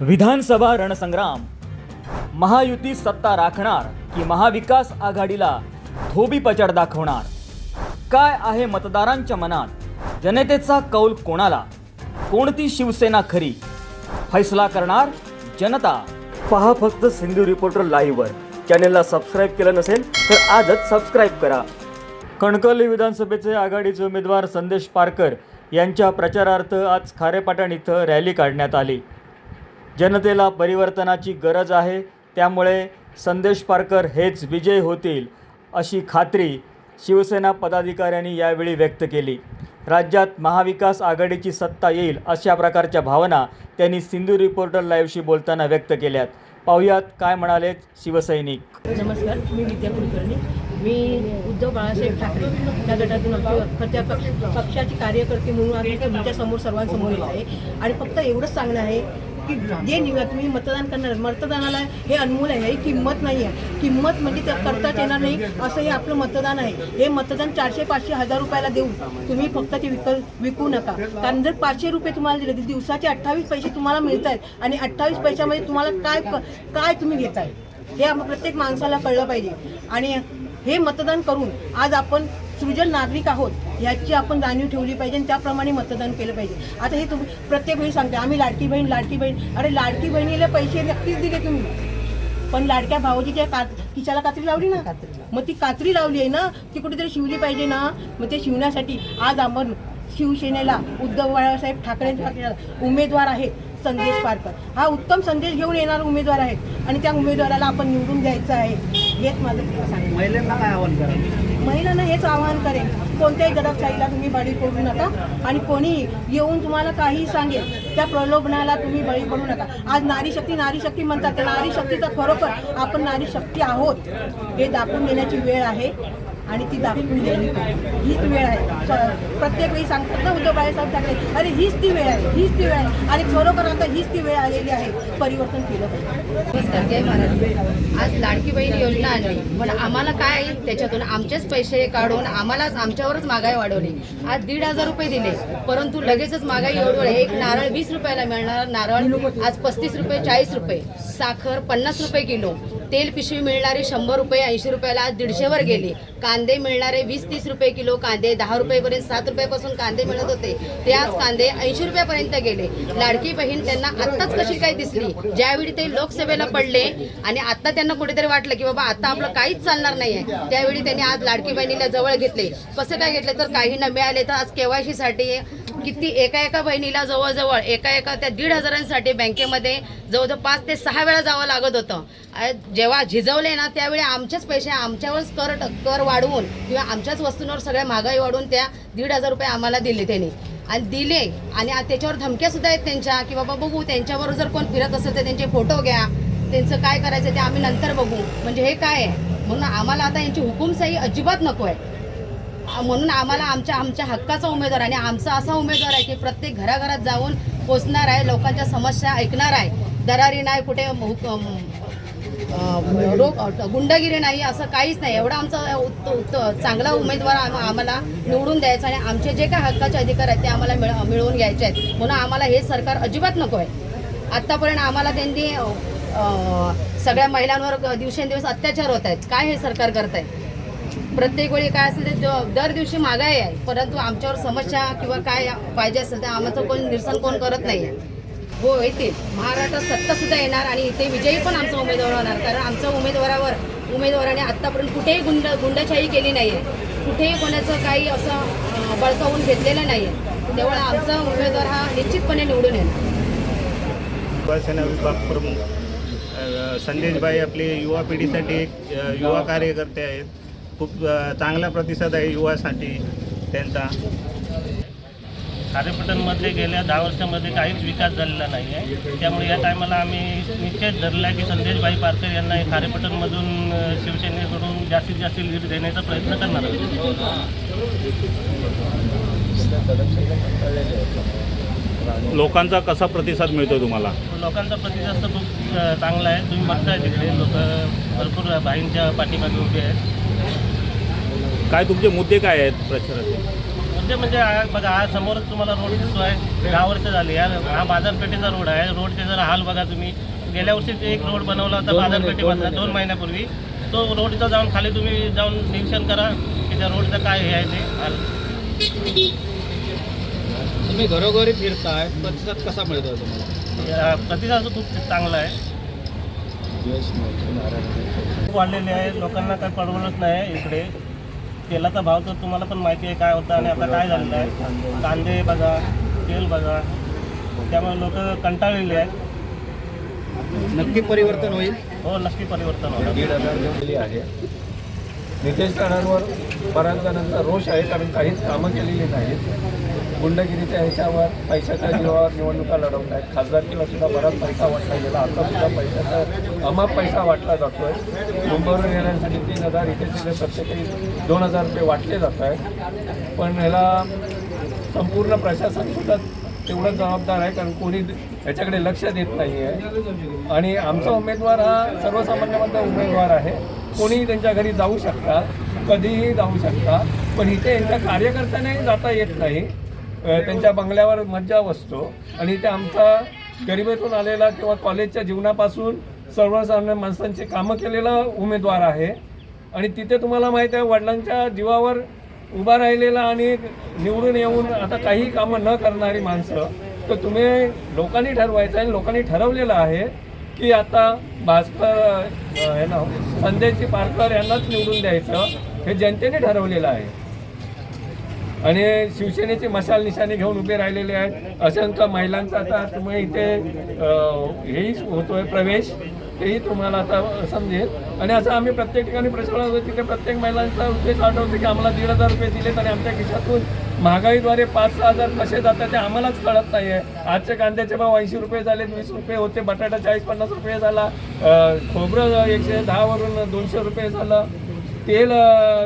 विधानसभा रणसंग्राम. महायुती सत्ता राखणार की महाविकास आघाडीला धोबी पचड दाखवणार? काय आहे मतदारांच्या मनात? जनतेचा कौल कोणाला? कोणती शिवसेना खरी? फैसला करणार जनता. पहा फक्त सिंधू रिपोर्टर लाईव्हवर. चॅनेलला सबस्क्राईब केलं नसेल तर आजच सबस्क्राईब करा. कणकवली विधानसभेचे आघाडीचे उमेदवार संदेश पारकर यांच्या प्रचारार्थ आज खारेपाटण इथं रॅली काढण्यात आली. जनतेला परिवर्तनाची गरज आहे. त्यामुळे संदेश पारकर हेच विजय होतील अशी खात्री शिवसेना पदाधिकाऱ्यांनी यावेळी व्यक्त केली. राज्यात महाविकास आघाडीची सत्ता येईल अशा प्रकारच्या भावना त्यांनी सिंधू रिपोर्टर लाईव्हशी बोलताना व्यक्त केल्यात. पाहुयात काय म्हणाले शिवसैनिक. नमस्कार मी विद्या कुलकर्णी. मी उद्धव बाळासाहेब ठाकरे या गटातून त्या पक्ष पक्षाची कार्यकर्ते म्हणून आम्ही तुमच्यासमोर सर्वांसमोर येत आहे. आणि फक्त एवढंच सांगणं आहे की जे निघा तुम्ही मतदान करणार मतदानाला हे अनमोल आहे ही किंमत नाही आहे. किंमत म्हणजे त्या करताच येणार नाही असं हे आपलं मतदान आहे. हे मतदान चारशे पाचशे हजार रुपयाला देऊन तुम्ही फक्त ते विक विकू नका. कारण जर पाचशे रुपये तुम्हाला दिले तर दिवसाचे अठ्ठावीस पैसे तुम्हाला मिळत आहेत आणि अठ्ठावीस पैशामध्ये तुम्हाला काय काय तुम्ही घेताय? हे प्रत्येक माणसाला कळलं पाहिजे. आणि हे मतदान करून आज आपण सृजन नागरिक आहोत. याची आपण जाणीव ठेवली पाहिजे आणि त्याप्रमाणे मतदान केलं पाहिजे. आता हे तुम्ही प्रत्येक वेळी सांगते आम्ही लाडकी बहीण लाडकी बहीण. अरे लाडकी बहिणीला पैसे नक्कीच दिले तुम्ही. पण लाडक्या भावाजीच्या का खिशाला कात्री लावली ना? मग ती कात्री लावली आहे ना ती कुठेतरी शिवली पाहिजे ना? मग ते शिवण्यासाठी आज आपण शिवसेनेला उद्धव बाळासाहेब ठाकरे उमेदवार आहेत संदेश पारकर हा उत्तम संदेश घेऊन येणारा उमेदवार आहे आणि त्या उमेदवाराला आपण निवडून द्यायचं आहे हेच माझं सांग महिलांना काय आव्हान करा महिलांना हेच आवाहन करेन. कोणत्याही दडपशाहीला तुम्ही बळी पडू नका. आणि कोणी येऊन तुम्हाला काही सांगेल त्या प्रलोभनाला तुम्ही बळी पडू नका. आज नारी शक्ती नारी शक्ती म्हणतात. त्या नारी शक्तीचा खरोखर आपण नारी शक्ती आहोत हे दाखवून देण्याची वेळ आहे. आणि ती दाखवून द्यायला पाहिजे हीच वेळ आहे. प्रत्येक वेळी सांगतात ना उद्धव बाळासाहेब ठाकरे अरे हीच ती वेळ आहे हीच ती वेळ आहे. आणि खरोखर आता हीच ती वेळ आलेली आहे परिवर्तन केलं नमस्कार जय महाराज. आज लाडकी बहीण योजना आणली पण आम्हाला काय त्याच्यातून आमचेच पैसे काढून आम्हालाच आमच्यावरच महागाई वाढवली. आज दीड हजार रुपये दिले परंतु लगेचच महागाई एवढं एक नारळ वीस रुपयाला मिळणार. नारळ आज पस्तीस रुपये चाळीस रुपये. साखर पन्नास रुपये किलो. तेल पिशवी मिळणारी शंभर रुपये ऐंशी रुपयाला आज दीडशेवर गेली. कांदे मिळणारे वीस तीस रुपये किलो कांदे दहा रुपयेपर्यंत सात रुपयापासून कांदे मिळत होते. ते आज कांदे ऐंशी रुपयापर्यंत गेले. लाडकी बहीण त्यांना आत्ताच कशी काय दिसली? ज्यावेळी ते लोकसभेला पडले आणि आत्ता त्यांना कुठेतरी वाटलं की बाबा आता आपलं काहीच चालणार नाहीये. त्यावेळी त्यांनी आज लाडकी बहिणीला जवळ घेतले. कसं काय घेतले? तर काही न मिळाले तर आज केवायसी साठी किती एका एका बहिणीला जवळजवळ एका एका त्या दीड हजारांसाठी बँकेमध्ये जवळजवळ पाच ते सहा वेळा जावं लागत होतं. जेव्हा झिजवले ना त्यावेळी आमचेच पैसे आमच्यावरच कर कर वाढवून किंवा आमच्याच वस्तूंवर सगळ्या महागाई वाढवून त्या दीड हजार रुपये आम्हाला दिले त्यांनी. आणि दिले आणि त्याच्यावर धमक्या सुद्धा आहेत त्यांच्या की बाबा बघू त्यांच्यावर जर कोण फिरत असेल तर त्यांचे फोटो घ्या. त्यांचं काय करायचं ते आम्ही नंतर बघू. म्हणजे हे काय आहे? म्हणून आम्हाला आता यांची हुकुमशाही अजिबात नको आहे. म्हणून आम्हाला आमच्या आमच्या हक्काचा उमेदवार आणि आमचा असा उमेदवार आहे की प्रत्येक घराघरात जाऊन पोचणार आहे लोकांच्या समस्या ऐकणार आहे. दरारी नाही कुठे गुंडगिरी नाही असं काहीच नाही. एवढा आमचा चांगला उमेदवार आम्हाला निवडून द्यायचा आणि आमचे जे काही हक्काचे अधिकार आहेत ते आम्हाला मिळ मिळवून घ्यायचे आहेत. म्हणून आम्हाला हे सरकार अजिबात नको आहे. आत्तापर्यंत आम्हाला त्यांनी सगळ्या महिलांवर दिवसेंदिवस अत्याचार होत आहेत. काय हे सरकार करत आहे? प्रत्येक वेळी काय असेल ते दर दिवशी मागाई आहे परंतु आमच्यावर समस्या किंवा काय पाहिजे असेल तर आमचं कोण निरसन कोण करत नाही. हो येतील. महाराष्ट्रात सत्तासुद्धा येणार आणि इथे विजयी पण आमचा उमेदवार होणार. कारण आमच्या उमेदवारावर उमेदवाराने आत्तापर्यंत कुठेही गुंड गुंडशाही केली नाही आहे कुठेही कोणाचं काही असं बळकावून घेतलेलं नाही आहे त्यामुळे आमचा उमेदवार हा निश्चितपणे निवडून येणार. शिवसेना विभाग प्रमुख संदेशभाई आपले युवा पिढीसाठी एक युवा कार्यकर्ते आहेत. खूप चांगला प्रतिसाद आहे युवासाठी त्यांचा. खारेपटणमध्ये गेल्या दहा वर्षामध्ये काहीच विकास झालेला नाही आहे. त्यामुळे या टायमाला आम्ही निश्चित धरला की संदेशभाई पारकर यांना हे खारेपटणमधून अ, शिवसेनेकडून जास्तीत जास्त लीड देण्याचा प्रयत्न करणार आहोत. लोकांचा कसा प्रतिसाद मिळतो तुम्हाला? लोकांचा प्रतिसाद तर खूप चांगला आहे. तुम्ही बघताय तिकडे लोक भरपूर भाईंच्या पाठीमागे उभे आहेत. काय तुमचे मुद्दे काय आहेत प्रचाराचे? सध्या म्हणजे हा- बघा हा समोरच तुम्हाला रोड दिसतोय. दहा वर्ष झाली या हा बाजारपेठेचा रोड आहे. रोडचे जर हाल बघा तुम्ही. गेल्या वर्षीच एक रोड बनवला होता बाजारपेठेमधला दोन महिन्यापूर्वी. तो रोडचा जाऊन खाली तुम्ही जाऊन निरीक्षण करा की त्या रोडचं काय हे आहे ते. हाल. तुम्ही घरोघरी फिरताय प्रतिसाद कसा मिळतोय तुम्हाला? या प्रतिसाद खूप चांगला आहे. खूप वाढलेले आहे लोकांना काही परवडत नाही इकडे. तेलाचा भाव तर तुम्हाला पण माहिती आहे काय होता आणि आता काय झालेलं आहे. कांदे बघा तेल बघा. त्यामुळे लोक कंटाळलेले आहेत. नक्की परिवर्तन होईल? हो नक्की परिवर्तन होणार. दीड हजार दिली आहे. नितेश राणांवर बऱ्याच जणांचा रोष आहे कारण काहीच कामं केलेली नाहीत. गुंडगिरीच्या ह्याच्यावर पैशाच्या जीवावर निवडणुका लढवत आहेत. खासदारकीला सुद्धा बराच पैसा वाटला गेला. आता सुद्धा पैशाचा अमाप पैसा वाटला जातोय. मुंबईवरून येण्यासाठी तीन हजार इथे तिथे प्रत्येकी दोन हजार रुपये वाटले जात आहेत. पण ह्याला संपूर्ण प्रशासन सुद्धा तेवढं जबाबदार आहे कारण कोणी याच्याकडे लक्ष देत नाही आहे आणि आमचा उमेदवार हा सर्वसामान्यमधला उमेदवार आहे. कोणीही त्यांच्या घरी जाऊ शकता कधीही जाऊ शकता पण इथे यांच्या कार्यकर्त्यांनाही जाता येत नाही. त्यांच्या बंगल्यावर मज्जा बसतो. आणि ते आमचा गरिबीतून आलेला किंवा कॉलेजच्या जीवनापासून सर्वसामान्य माणसांची कामं केलेला उमेदवार आहे. आणि तिथे तुम्हाला माहीत आहे वडिलांच्या जीवावर उभा राहिलेला आणि निवडून येऊन आता काही कामं न करणारी माणसं तर तुम्ही लोकांनी ठरवायचं आणि लोकांनी ठरवलेलं आहे की आता भास्कर हे ना संदेशजी पारकर यांनाच निवडून द्यायचं हे जनतेने ठरवलेलं आहे. आणि शिवसेनेची मशाल निशाणी घेऊन उभे राहिलेले आहेत. असंख्य महिलांचा आता तुम्ही इथे हेही होतोय प्रवेश तेही तुम्हाला आता समजेल. आणि असं आम्ही प्रत्येक ठिकाणी प्रचार होतो तिथे प्रत्येक महिलांचा उद्देश आठवतो की आम्हाला दीड हजार रुपये दिलेत आणि आमच्या खिशातून महागाईद्वारे पाच सहा हजार कसे जातात ते आम्हालाच कळत नाही आहे आजचे कांद्याचे भाव ऐंशी रुपये झाले वीस रुपये होते बटाटा चाळीस पन्नास रुपये झाला खोबरं एकशे दहावरून दोनशे रुपये झालं. तेल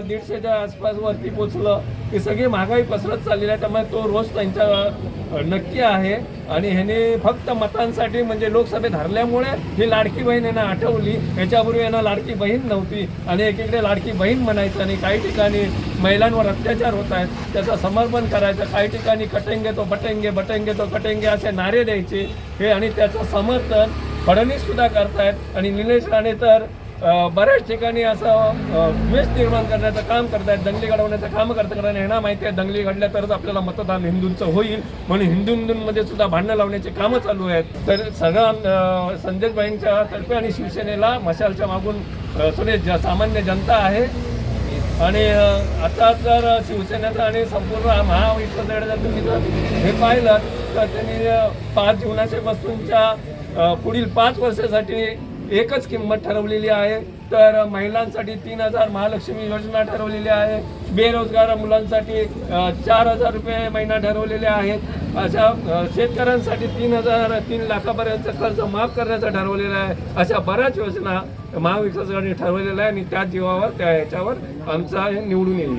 दीडशेच्या आसपास वरती पोचलं. ही सगळी महागाई पसरत चाललेली आहे त्यामुळे तो रोज त्यांचा नक्की आहे. आणि ह्याने फक्त मतांसाठी म्हणजे लोकसभेत हरल्यामुळे ही लाडकी बहीण यांना आठवली. याच्यापूर्वी यांना लाडकी बहीण नव्हती. आणि एकीकडे लाडकी बहीण म्हणायचं आणि काही ठिकाणी महिलांवर अत्याचार होत आहेत त्याचं समर्पण करायचं. काही ठिकाणी कटेंगे तो बटेंगे बटेंगे तो कटेंगे असे नारे द्यायचे. हे आणि त्याचं समर्थन फडणवीस सुद्धा करतायत. आणि निलेश राणे तर बऱ्याच ठिकाणी असं अ, द्वेष निर्माण करण्याचं काम करतायत दंगली घडवण्याचं काम करतात कारण यांना माहिती आहे दंगली घडल्या तरच आपल्याला मतदान हिंदूंचं होईल. म्हणून हिंदू हिंदूंमध्ये सुद्धा भांडणं लावण्याची कामं चालू आहेत. तर सगळ्या अ, तर्फे आणि शिवसेनेला मशालच्या मागून सुने ज सामान्य जनता आहे. आणि आता जर शिवसेनेचा आणि संपूर्ण महाविकास जर तुम्ही जर हे पाहिलं तर त्यांनी पाच जीवनाच्या वस्तूंच्या पुढील पाच वर्षासाठी एकच किंमत ठरवलेली आहे. तर महिलांसाठी तीन हजार महालक्ष्मी योजना ठरवलेली आहे. बेरोजगार मुलांसाठी चार हजार रुपये महिना ठरवलेले आहेत. अशा शेतकऱ्यांसाठी तीन हजार तीन लाखापर्यंत कर्ज माफ करण्याचं ठरवलेलं आहे. अशा बऱ्याच योजना महाविकास आघाडीने ठरवलेल्या आहे आणि त्या जीवावर त्या ह्याच्यावर आमचा हे निवडून येईल.